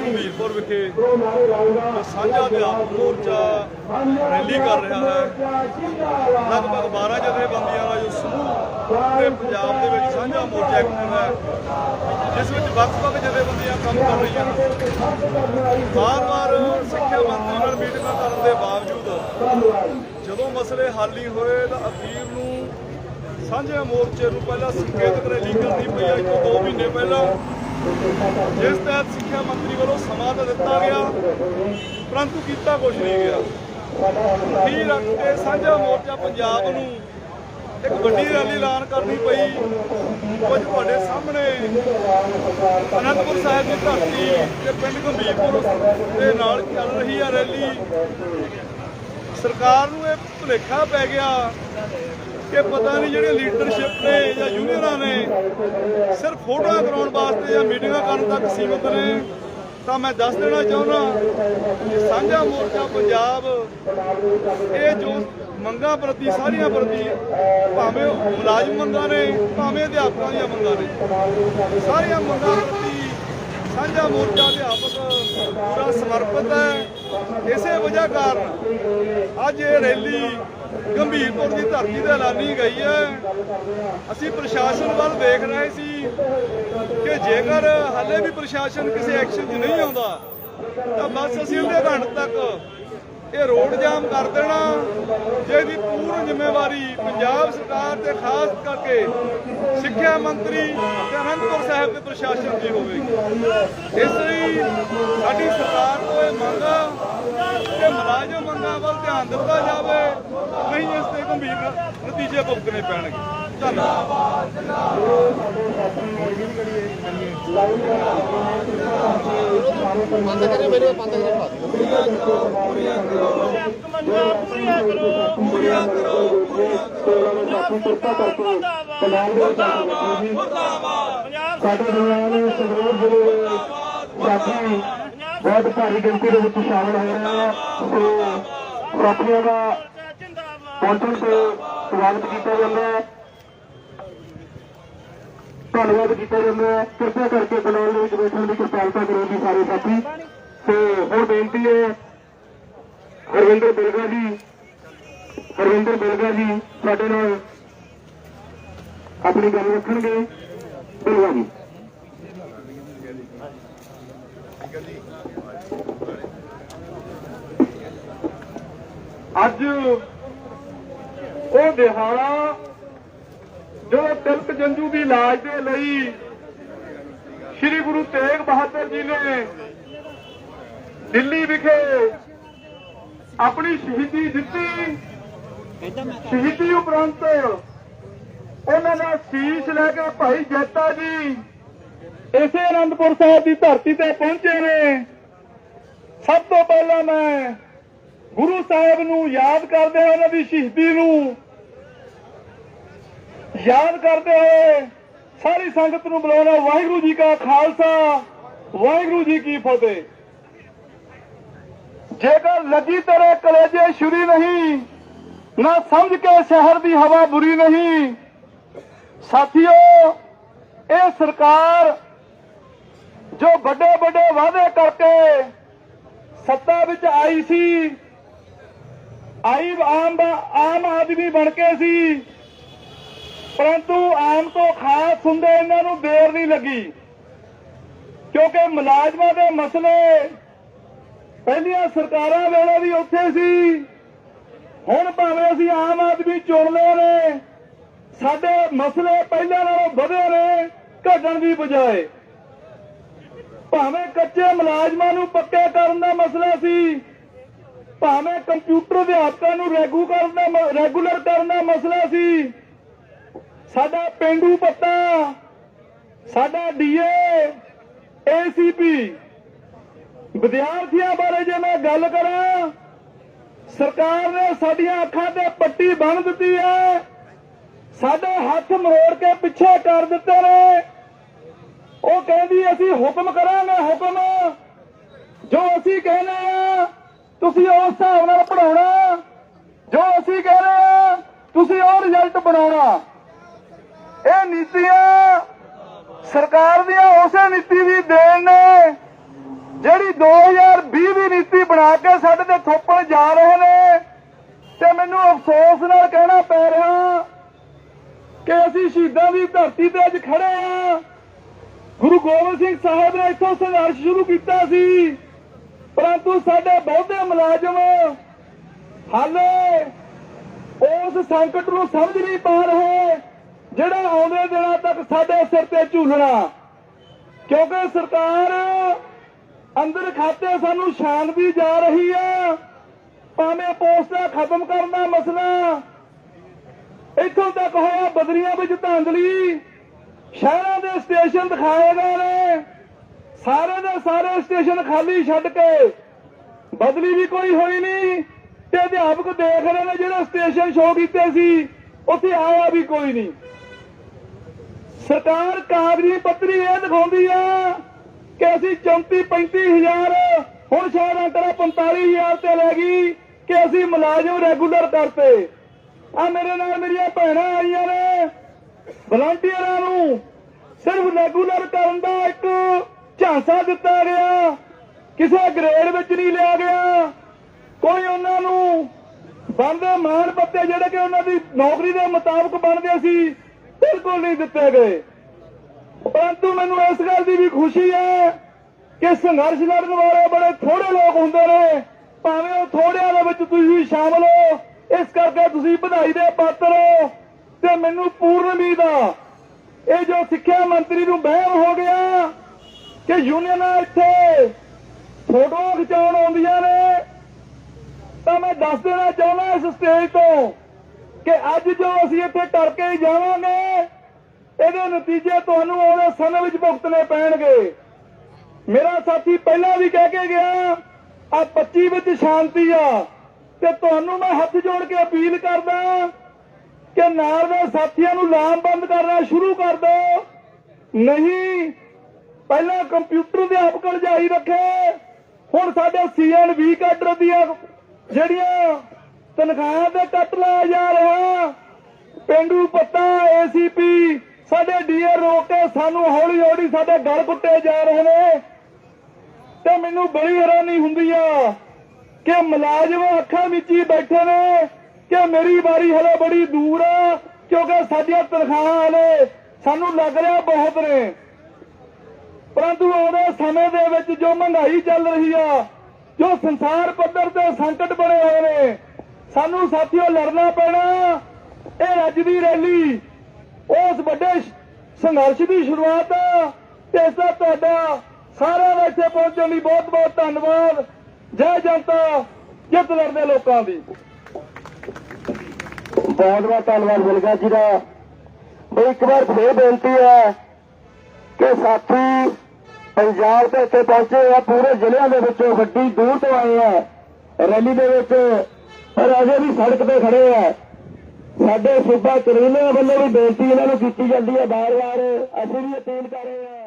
ਗੰਭੀਰਪੁਰ ਵਿਖੇ ਸਾਂਝਾ ਅਧਿਆਪਕ ਮੋਰਚਾ ਰੈਲੀ ਕਰ ਰਿਹਾ ਹੈ। ਲਗਭਗ 12 ਜਥੇਬੰਦੀਆਂ ਦਾ ਜੋ ਸਮੂਹ ਪੂਰੇ ਪੰਜਾਬ ਦੇ ਵਿੱਚ ਸਾਂਝਾ ਮੋਰਚਾ ਐਕਟਿਵ ਹੈ, ਜਿਸ ਵਿੱਚ ਵੱਖ-ਵੱਖ ਜਥੇਬੰਦੀਆਂ ਕੰਮ ਕਰ ਰਹੀਆਂ ਹਨ ਵਾਰ-ਵਾਰ ਸਿੱਖਿਆ ਮੰਤਰੀ ਨਾਲ ਮੀਟਿੰਗਾਂ ਕਰਨ ਦੇ ਬਾਵਜੂਦ ਜਦੋਂ ਮਸਲੇ ਹੱਲ ਨਹੀਂ ਹੋਏ ਤਾਂ ਅਖੀਰ ਨੂੰ ਸਾਂਝੇ ਮੋਰਚੇ ਨੂੰ ਪਹਿਲਾਂ ਸੰਕੇਤਕ ਰੈਲੀ ਕਰਨੀ ਪਈ ਅੱਜ ਤੋਂ 2 ਮਹੀਨੇ ਪਹਿਲਾਂ ਜਿਸ ਤਹਿਤ ਸਿੱਖਿਆ ਮੰਤਰੀ ਵੱਲੋਂ ਸਮਾਂ ਤਾਂ ਦਿੱਤਾ ਗਿਆ, ਪਰੰਤੂ ਕੀਤਾ ਕੁਝ ਨਹੀਂ ਗਿਆ। ਅਖੀਰ ਰੱਖ ਕੇ ਸਾਂਝਾ ਮੋਰਚਾ ਪੰਜਾਬ ਨੂੰ ਇੱਕ ਵੱਡੀ ਰੈਲੀ ਐਲਾਨ ਕਰਨੀ ਪਈ। ਕੁਝ ਤੁਹਾਡੇ ਸਾਹਮਣੇ ਅਨੰਦਪੁਰ ਸਾਹਿਬ ਦੀ ਧਰਤੀ ਤੇ ਪਿੰਡ ਗੰਭੀਰਪੁਰ ਦੇ ਨਾਲ ਚੱਲ ਰਹੀ ਆ ਰੈਲੀ। ਸਰਕਾਰ ਨੂੰ ਇਹ ਭੁਲੇਖਾ ਪੈ ਗਿਆ ਕਿ ਪਤਾ ਨਹੀਂ ਜਿਹੜੇ ਲੀਡਰਸ਼ਿਪ ਨੇ ਜਾਂ ਯੂਨੀਅਨਾਂ ਨੇ, ਸਿਰਫ ਫੋਟੋਆਂ ਕਰਾਉਣ ਵਾਸਤੇ ਜਾਂ ਮੀਟਿੰਗਾਂ ਕਰਨ ਤੱਕ ਸੀਮਿਤ ਨੇ। ਤਾਂ ਮੈਂ ਦੱਸ ਦੇਣਾ ਚਾਹੁੰਦਾ ਕਿ ਸਾਂਝਾ ਮੋਰਚਾ ਪੰਜਾਬ, ਇਹ ਜੋ ਮੰਗਾਂ ਪ੍ਰਤੀ, ਸਾਰੀਆਂ ਪ੍ਰਤੀ ਭਾਵੇਂ ਮੁਲਾਜ਼ਮ ਮੰਗਾਂ ਨੇ, ਭਾਵੇਂ ਅਧਿਆਪਕਾਂ ਦੀਆਂ ਮੰਗਾਂ ਨੇ, ਸਾਰੀਆਂ ਮੰਗਾਂ ਪ੍ਰਤੀ ਸਾਂਝਾ ਮੋਰਚਾ ਅਧਿਆਪਕ ਪੂਰਾ ਸਮਰਪਿਤ ਹੈ। ਇਸੇ ਵਜ੍ਹਾ ਕਾਰਨ ਅੱਜ ਇਹ ਰੈਲੀ ਗੰਭੀਰਪੁਰ ਦੀ ਧਰਤੀ ਤੇ ਐਲਾਨੀ ਗਈ ਹੈ। ਅਸੀਂ ਪ੍ਰਸ਼ਾਸਨ ਵੱਲ ਦੇਖ ਰਹੇ ਸੀ ਕਿ ਜੇਕਰ ਹਾਲੇ ਵੀ ਪ੍ਰਸ਼ਾਸਨ ਕਿਸੇ ਐਕਸ਼ਨ 'ਚ ਨਹੀਂ ਆਉਂਦਾ, ਤਾਂ ਬਸ ਅਸੀਂ ਉਹਦੇ ਘੰਟ ਤੱਕ ਇਹ ਰੋਡ ਜਾਮ ਕਰ ਦੇਣਾ। ਜਿਹਦੀ ਪੂਰਨ ਜ਼ਿੰਮੇਵਾਰੀ ਪੰਜਾਬ ਸਰਕਾਰ ਤੇ ਖਾਸ ਕਰਕੇ ਸਿੱਖਿਆ ਮੰਤਰੀ ਤੇ ਅਨੰਦਪੁਰ ਸਾਹਿਬ ਦੇ ਪ੍ਰਸ਼ਾਸਨ ਦੀ ਹੋਵੇਗੀ। ਇਸ ਲਈ ਸਾਡੀ ਸਰਕਾਰ ਤੋਂ ਇਹ ਮੰਗ ਆ ਕਿ ਮੁਲਾਜ਼ਮ ਮੰਗਾਂ ਵੱਲ ਧਿਆਨ ਦਿੱਤਾ ਜਾਵੇ, ਨਹੀਂ ਇਸ ਤੇ ਗੰਭੀਰ ਨਤੀਜੇ ਭੁਗਤਣੇ ਪੈਣਗੇ। ਬੰਦ ਕਰੇ ਮੇਰੇ ਬੰਦ ਕਰੇ ਪਾ ਸਾਡੇ ਦਰਮਿਆਨ ਸੰਗਰੂਰ ਜ਼ਿਲ੍ਹੇ ਦੇ ਸਾਥੀ ਬਹੁਤ ਭਾਰੀ ਗਿਣਤੀ ਦੇ ਵਿੱਚ ਸ਼ਾਮਲ ਹੋ ਰਹੇ ਆ ਸੋ ਸਾਥੀਆਂ ਦਾ ਪਹੁੰਚਣ ਤੇ ਸਵਾਗਤ ਕੀਤਾ ਜਾਂਦਾ ਹੈ ਧੰਨਵਾਦ ਕੀਤਾ ਜਾਂਦਾ ਹੈ। ਕਿਰਪਾ ਕਰਕੇ ਬਲਾਉਣ ਦੇ ਵਿੱਚ ਬੈਠਣ ਦੀ ਕਿਰਪਾਲਤਾ ਕਰੋ ਜੀ ਸਾਰੇ ਸਾਥੀ। ਤੇ ਹੁਣ ਬੇਨਤੀ ਹੈ, ਹਰਵਿੰਦਰ ਬਿਲਗਾ ਜੀ, ਹਰਵਿੰਦਰ ਬਿਲਗਾ ਜੀ ਸਾਡੇ ਨਾਲ ਆਪਣੀ ਗੱਲ ਰੱਖਣਗੇ। ਬਿਲਗਾ ਜੀ। ਅੱਜ ਉਹ ਦਿਹਾੜਾ ਜੋ ਤਿਲਕ ਜੰਜੂ ਦੀ ਲਾਜ ਦੇ ਲਈ ਸ੍ਰੀ ਗੁਰੂ ਤੇਗ ਬਹਾਦਰ ਜੀ ਨੇ ਦਿੱਲੀ ਵਿਖੇ ਆਪਣੀ ਸ਼ਹੀਦੀ ਦਿੱਤੀ। ਸ਼ਹੀਦੀ ਉਪਰੰਤ ਉਹਨਾਂ ਦਾ ਸੀਸ ਲੈ ਕੇ ਭਾਈ ਜੈਤਾ ਜੀ ਇਸੇ ਅਨੰਦਪੁਰ ਸਾਹਿਬ ਦੀ ਧਰਤੀ ਤੇ ਪਹੁੰਚੇ ਨੇ। ਸਭ ਤੋਂ ਪਹਿਲਾਂ ਮੈਂ ਗੁਰੂ ਸਾਹਿਬ ਨੂੰ ਯਾਦ ਕਰਦੇ ਹੋਏ ਉਹਨਾਂ ਦੀ ਸ਼ਹੀਦੀ ਨੂੰ। ਯਾਦ ਕਰਦੇ ਹੋਏ ਸਾਰੀ ਸੰਗਤ ਨੂੰ ਬੁਲਾਉਣਾ, ਵਾਹਿਗੁਰੂ ਜੀ ਕਾ ਖਾਲਸਾ, ਵਾਹਿਗੁਰੂ ਜੀ ਕੀ ਫਤਿਹ। ਜੇਕਰ ਲੱਗੀ ਤੇਰੇ ਕਲੇਜੇ ਛੁਰੀ ਨਹੀਂ, ਨਾ ਸਮਝ ਕੇ ਸ਼ਹਿਰ ਦੀ ਹਵਾ ਬੁਰੀ ਨਹੀਂ। ਸਾਥੀਓ, ਇਹ ਸਰਕਾਰ ਜੋ ਵੱਡੇ ਵੱਡੇ ਵਾਅਦੇ ਕਰਕੇ ਸੱਤਾ ਵਿੱਚ ਆਈ ਸੀ, ਆਈ ਆਮ ਆਮ ਆਦਮੀ ਬਣ ਕੇ ਸੀ ਪਰੰਤੂ ਆਮ ਤੋਂ ਖਾਸ ਹੁੰਦੇ ਇਹਨਾਂ ਨੂੰ ਦੇਰ ਨਹੀਂ ਲੱਗੀ। ਕਿਉਂਕਿ ਮੁਲਾਜ਼ਮਾਂ ਦੇ ਮਸਲੇ ਪਹਿਲੀਆਂ ਸਰਕਾਰਾਂ ਵੇਲੇ ਵੀ ਉੱਥੇ ਸੀ। ਹੁਣ ਭਾਵੇਂ ਅਸੀਂ ਆਮ ਆਦਮੀ ਚੁਣ ਲਏ ਨੇ, ਸਾਡੇ ਮਸਲੇ ਪਹਿਲਾਂ ਨਾਲੋਂ ਵਧੇ ਨੇ, ਘਟਣ ਦੀ ਬਜਾਏ। ਭਾਵੇਂ ਕੱਚੇ ਮੁਲਾਜ਼ਮਾਂ ਨੂੰ ਪੱਕੇ ਕਰਨ ਦਾ ਮਸਲਾ ਸੀ, ਭਾਵੇਂ ਕੰਪਿਊਟਰ ਅਧਿਆਪਕਾਂ ਨੂੰ ਰੈਗੂ ਕਰਨ ਦਾ ਰੈਗੂਲਰ ਕਰਨ ਦਾ ਮਸਲਾ ਸੀ ਸਾਡਾ ਪਿੰਡੂ ਪੱਤਾ, ਸਾਡਾ ਡੀਏ, ਏਸੀਪੀ। ਵਿਦਿਆਰਥੀਆਂ ਬਾਰੇ ਜੇ ਮੈਂ ਗੱਲ ਕਰਾਂ, ਸਰਕਾਰ ਨੇ ਸਾਡੀਆਂ ਅੱਖਾਂ ਤੇ ਪੱਟੀ ਬੰਨ ਦਿੱਤੀ ਹੈ। ਸਾਡੇ ਹੱਥ ਮਰੋੜ ਕੇ ਪਿੱਛੇ ਕਰ ਦਿੱਤੇ ਨੇ। ਉਹ ਕਹਿੰਦੀ, ਅਸੀਂ ਹੁਕਮ ਕਰਾਂਗੇ, ਹੁਕਮ। ਜੋ ਅਸੀਂ ਕਹਿੰਦੇ ਆ, ਤੁਸੀਂ ਉਸ ਹਿਸਾਬ ਨਾਲ ਪੜਾਉਣਾ ਜੋ ਅਸੀਂ ਕਹਿੰਦੇ ਆ, ਤੁਸੀਂ ਉਹ ਰਿਜ਼ਲਟ ਬਣਾਉਣਾ। ਇਹ ਨੀਤੀਆਂ ਸਰਕਾਰ ਦੀਆਂ ਉਸੇ ਨੀਤੀ ਦੀ ਦੇਣ ਨੇ, ਜਿਹੜੀ 2020 ਦੀ ਨੀਤੀ ਬਣਾ ਕੇ ਸਾਡੇ ਤੇ ਥੋਪਣ ਜਾ ਰਹੇ ਨੇ। ਤੇ ਮੈਨੂੰ ਅਫਸੋਸ ਨਾਲ ਕਹਿਣਾ ਪੈ ਰਿਹਾ ਕਿ ਅਸੀਂ ਸ਼ਹੀਦਾਂ ਦੀ ਧਰਤੀ ਤੇ ਅੱਜ ਖੜੇ ਹਾਂ ਗੁਰੂ ਗੋਬਿੰਦ ਸਿੰਘ ਸਾਹਿਬ ਨੇ ਇੱਥੋਂ ਸੰਘਰਸ਼ ਸ਼ੁਰੂ ਕੀਤਾ ਸੀ, ਪਰੰਤੂ ਸਾਡੇ ਬਹੁਤੇ ਮੁਲਾਜ਼ਮ ਹਾਲੇ ਉਸ ਸੰਕਟ ਨੂੰ ਸਮਝ ਨਹੀਂ ਪਾ ਰਹੇ। ਜਿਹੜਾ ਆਉਂਦੇ ਦਿਨਾਂ ਤੱਕ ਸਾਡੇ ਸਿਰ ਤੇ ਝੂਲਣਾ, ਕਿਉਂਕਿ ਸਰਕਾਰ ਅੰਦਰ ਖਾਤੇ ਸਾਨੂੰ ਛਾਣਦੀ ਜਾ ਰਹੀ ਹੈ ਭਾਵੇਂ ਪੋਸਟਾਂ ਖਤਮ ਕਰਨ ਦਾ ਮਸਲਾ, ਇੱਥੋਂ ਤੱਕ ਹੋਇਆ ਬਦਰੀਆਂ ਵਿੱਚ ਧਾਂਦਲੀ, ਸ਼ਹਿਰਾਂ ਦੇ ਸਟੇਸ਼ਨ ਦਿਖਾਏ ਗਏ ਨੇ ਸਾਰੇ ਦੇ ਸਾਰੇ ਸਟੇਸ਼ਨ ਖਾਲੀ ਛੱਡ ਕੇ, ਬਦਲੀ ਵੀ ਕੋਈ ਹੋਈ ਨਹੀਂ, ਤੇ ਅਧਿਆਪਕ ਦੇਖ ਰਹੇ ਨੇ ਜਿਹੜੇ ਸਟੇਸ਼ਨ ਸ਼ੋਅ ਕੀਤੇ ਸੀ, ਉੱਥੇ ਆਇਆ ਵੀ ਕੋਈ ਨਹੀਂ। ਸਰਕਾਰ ਕਾਗਜ਼ੀ ਪੱਤਰੀ ਇਹ ਦਿਖਾਉਂਦੀ ਆ ਕਿ ਅਸੀਂ 34 35000 ਹੁਣ ਸ਼ਾਇਦ ਅੰਤਰਾ 45000 ਤੇ ਲੈ ਗਈ ਕਿ ਅਸੀਂ ਮੁਲਾਜ਼ਮ ਰੈਗੂਲਰ ਕਰਤੇ ਆ ਮੇਰੇ ਨਾਲ ਮੇਰੀਆਂ ਭੈਣਾਂ ਆਈਆਂ ਨੇ ਵਲੰਟੀਅਰਾਂ ਨੂੰ ਸਿਰਫ ਰੈਗੂਲਰ ਕਰਨ ਦਾ ਇੱਕ ਝਾਂਸਾ ਦਿੱਤਾ ਗਿਆ। ਕਿਸੇ ਗ੍ਰੇਡ ਵਿੱਚ ਨਹੀਂ ਲਿਆ ਗਿਆ। ਕੋਈ ਉਹਨਾਂ ਨੂੰ ਬੰਦੇ ਮਾਣ ਪੱਤੇ ਜਿਹੜੇ ਕਿ ਉਹਨਾਂ ਦੀ ਨੌਕਰੀ ਦੇ ਮੁਤਾਬਕ ਬਣਦੇ ਸੀ ਬਿਲਕੁਲ ਨਹੀਂ ਦਿੱਤੇ ਗਏ। ਪਰੰਤੂ ਮੈਨੂੰ ਇਸ ਗੱਲ ਦੀ ਵੀ ਖੁਸ਼ੀ ਹੈ ਕਿ ਸੰਘਰਸ਼ ਲੜਨ ਵਾਲੇ ਬੜੇ ਥੋੜੇ ਲੋਕ ਹੁੰਦੇ ਨੇ। ਭਾਵੇਂ ਉਹ ਥੋੜਿਆਂ ਦੇ ਵਿੱਚ ਤੁਸੀਂ ਸ਼ਾਮਲ ਹੋ, ਇਸ ਕਰਕੇ ਤੁਸੀਂ ਵਧਾਈ ਦੇ ਪਾਤਰ ਹੋ। ਤੇ ਮੈਨੂੰ ਪੂਰਨ ਉਮੀਦ ਆ, ਇਹ ਜੋ ਸਿੱਖਿਆ ਮੰਤਰੀ ਨੂੰ ਵਹਿਮ ਹੋ ਗਿਆ ਕਿ ਯੂਨੀਅਨਾਂ ਇੱਥੇ ਫੋਟੋ ਖਿਚਾਉਣ ਆਉਂਦੀਆਂ ਨੇ, ਤਾਂ ਮੈਂ ਦੱਸ ਦੇਣਾ ਚਾਹੁੰਦਾ ਇਸ ਸਟੇਜ ਤੋਂ ਕਿ ਅੱਜ ਜੋ ਅਸੀਂ ਇੱਥੇ ਟਰ ਜਾਵਾਂਗੇ, ਇਹਦੇ ਨਤੀਜੇ ਤੁਹਾਨੂੰ ਆਉਣੇ ਸਮੇਂ ਵਿੱਚ ਭੁਗਤਣੇ ਪੈਣਗੇ। ਮੇਰਾ ਸਾਥੀ, ਪਹਿਲਾਂ ਵੀ ਕਹਿ ਕੇ ਗਿਆ ਆ 25 ਵਿੱਚ ਸ਼ਾਂਤੀ ਆ। ਤੇ ਤੁਹਾਨੂੰ ਮੈਂ ਹੱਥ ਜੋੜ ਕੇ ਅਪੀਲ ਕਰਦਾ ਕਿ ਨਾਲ ਦੇ ਸਾਥੀਆਂ ਨੂੰ ਲਾਮਬੰਦ ਕਰਨਾ ਸ਼ੁਰੂ ਕਰ ਦਿਓ ਨਹੀਂ, ਪਹਿਲਾਂ ਕੰਪਿਊਟਰ ਦੇ ਆਪਕਲ ਜਾਰੀ ਰੱਖੇ। ਹੁਣ ਸਾਡੇ ਸੀਐਨਵੀ ਕੈਡਰ ਦੀਆਂ ਜਿਹੜੀਆਂ ਤਨਖਾਹਾਂ ਤੇ ਕੱਟ ਲਾਇਆ ਜਾ ਰਿਹਾ ਪਿੰਡੂ ਪੱਤਾ ਏਸੀਪੀ ਸਾਡੇ ਡੀਏ ਰੋਕ ਕੇ ਸਾਨੂੰ ਹੌਲੀ ਹੌਲੀ ਸਾਡੇ ਗਲ ਕੁੱਟੇ ਜਾ ਰਹੇ ਨੇ। ਤੇ ਮੈਨੂੰ ਬੜੀ ਹੈਰਾਨੀ ਹੁੰਦੀ ਆ ਕਿ ਮੁਲਾਜ਼ਮ ਅੱਖਾਂ ਵਿੱਚ ਹੀ ਬੈਠੇ ਨੇ ਕਿ ਮੇਰੀ ਵਾਰੀ ਹਲੇ ਬੜੀ ਦੂਰ ਆ, ਕਿਉਂਕਿ ਸਾਡੀਆਂ ਤਨਖਾਹਾਂ ਹਲੇ ਸਾਨੂੰ ਲੱਗ ਰਿਹਾ ਬਹੁਤ ਨੇ। ਪਰੰਤੂ ਆਉਂਦੇ ਸਮੇਂ ਦੇ ਵਿੱਚ ਜੋ ਮਹਿੰਗਾਈ ਚੱਲ ਰਹੀ ਆ, ਜੋ ਸੰਸਾਰ ਪੱਧਰ ਤੇ ਸੰਕਟ ਬਣੇ ਹੋਏ ਨੇ ਸਾਨੂੰ ਸਾਥੀਓ ਲੜਨਾ ਪੈਣਾ। ਇਹ ਅੱਜ ਦੀ ਰੈਲੀ, ਉਸ ਵੱਡੇ ਸੰਘਰਸ਼ ਦੀ ਸ਼ੁਰੂਆਤ ਆ। ਤੇ ਇਸ ਦਾ ਤੁਹਾਡਾ ਸਾਰਿਆਂ ਦਾ ਇੱਥੇ ਪਹੁੰਚਣ ਲਈ ਬਹੁਤ ਬਹੁਤ ਧੰਨਵਾਦ। ਜੈ ਜਨਤਾ, ਜਿੱਤ ਲੜਦੇ ਲੋਕਾਂ ਦੀ। ਬਹੁਤ ਬਹੁਤ ਧੰਨਵਾਦ ਮਿਲਗਾ ਜੀ ਦਾ। ਬਈ ਇੱਕ ਵਾਰ ਫੇਰ ਬੇਨਤੀ ਹੈ ਕਿ ਸਾਥੀ ਪੰਜਾਬ ਦੇ ਇੱਥੇ ਪਹੁੰਚੇ ਆ, ਪੂਰੇ ਜ਼ਿਲ੍ਹਿਆਂ ਦੇ ਵਿੱਚੋਂ ਵੱਡੀ ਦੂਰ ਤੋਂ ਆਏ ਆ। ਰੈਲੀ ਦੇ ਵਿੱਚ ਪਰ ਅਜੇ ਵੀ ਸੜਕ ਤੇ ਖੜੇ ਆ। ਸਾਡੇ ਸੂਬਾ ਕਰੇਲੇ ਵੱਲੋਂ ਵੀ ਬੇਨਤੀ ਇਹਨਾਂ ਨੂੰ ਕੀਤੀ ਜਾਂਦੀ ਹੈ ਬਾਰ-ਬਾਰ। ਅਸੀਂ ਵੀ ਅਪੀਲ ਕਰ ਰਹੇ ਹਾਂ